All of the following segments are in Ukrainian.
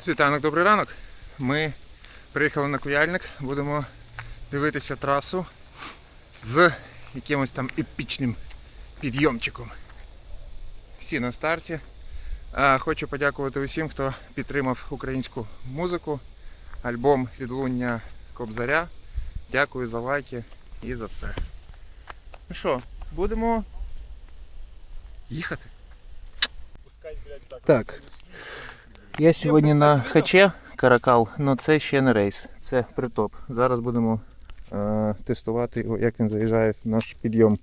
Світанок, добрий ранок. Ми приїхали на Куяльник, будемо дивитися трасу з якимось там епічним підйомчиком. Всі на старті. Хочу подякувати усім, хто підтримав українську музику, альбом Відлуння Кобзаря. Дякую за лайки і за все. Ну що, будемо їхати. Так. Я сьогодні на хаче Каракал, але це ще не рейс, це притоп. Зараз будемо е, тестувати як він заїжджає в наш підйом.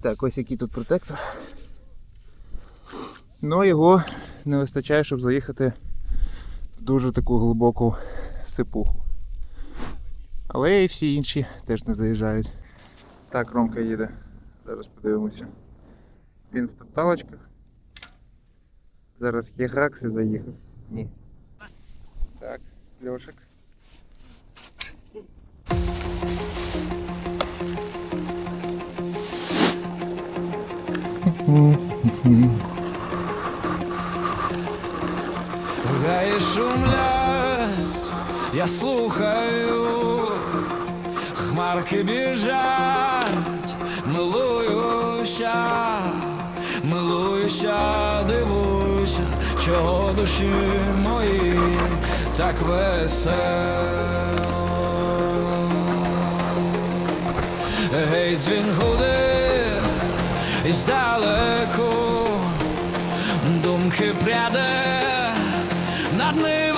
Так, ось який тут протектор. Ну його не вистачає, щоб заїхати в дуже таку глибоку сипуху. Але і всі інші теж не заїжджають. Так, Ромка їде. Зараз подивимося. Він в топталочках. Зараз є гракс і заїхав. Ні. Так, Льошик. Гаї шумлять, я слухаю, хмарки біжать, милуюся, милуюся, Дивуюся, чого душі мої так весело. Гей, дзвін гуде, і здалеку думки пряде над нивами,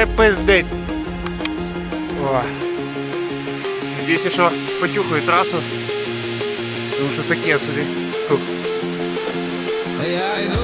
Це пиздець. О. Надіюся, що почухаю трасу. Тому що таке собі. Фух. Я йду,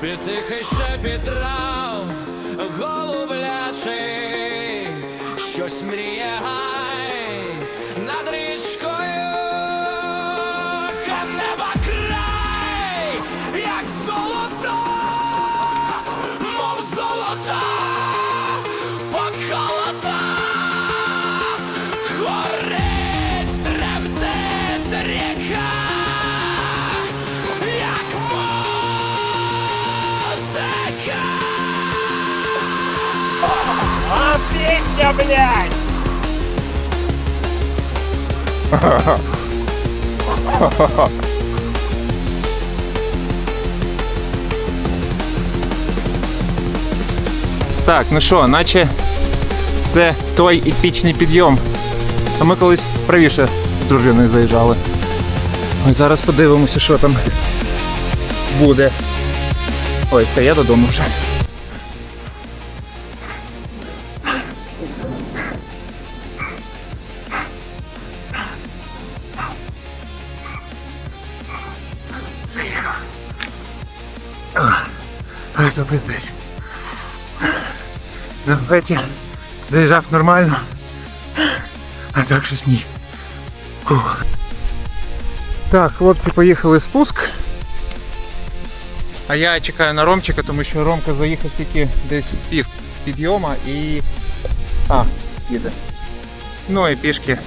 Підтихий шепіт трав, голублячий, щось мріє Песня, блядь! Так, ну що, наче це той епічний підйом. А ми колись правіше з дружиною заїжджали. Ось зараз подивимося, що там буде. Ой, все, я додому вже. просто пиздець. На петі заїжджав нормально, а так щось ні. Фух. Так, хлопці поїхали спуск. А я чекаю на Ромчика, тому що Ромка заїхав тільки десь пів підйома і... А, їде. Ну і пішки.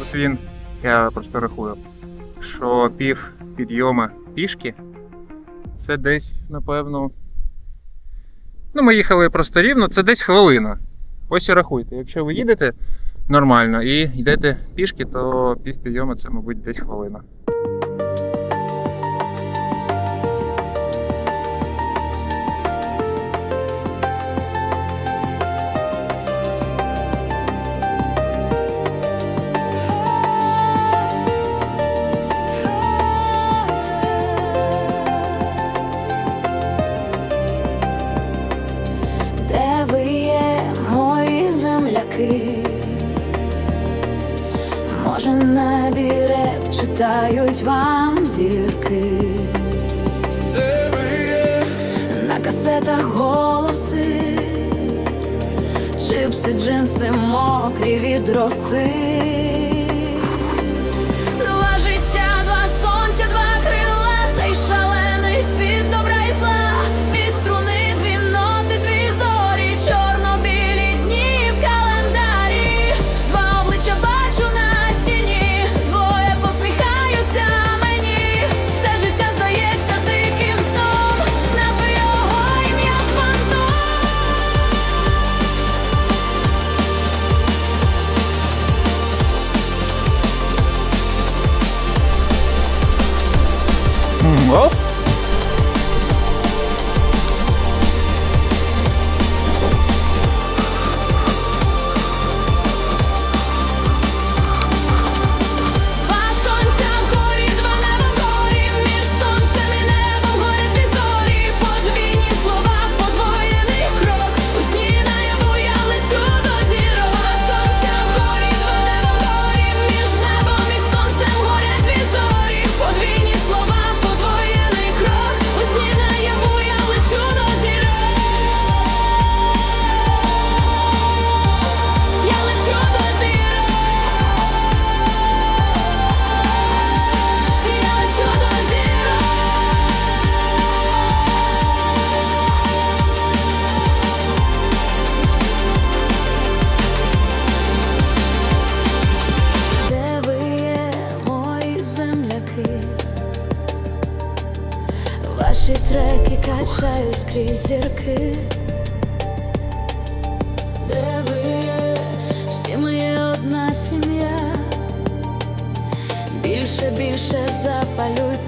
От він, я просто рахую, що пів підйома пішки. Це десь, напевно. Ну, ми їхали просто рівно, це десь хвилина. Ось і рахуйте. Якщо ви їдете нормально і йдете пішки, то пів підйому це, мабуть, десь хвилина. Може, небі читають вам зірки, на касетах голоси, чипси, джинси мокрі від роси. Наші треки качаю скрізь зірки, де ви є, всі ми є одна сім'я, більше, більше запалюй.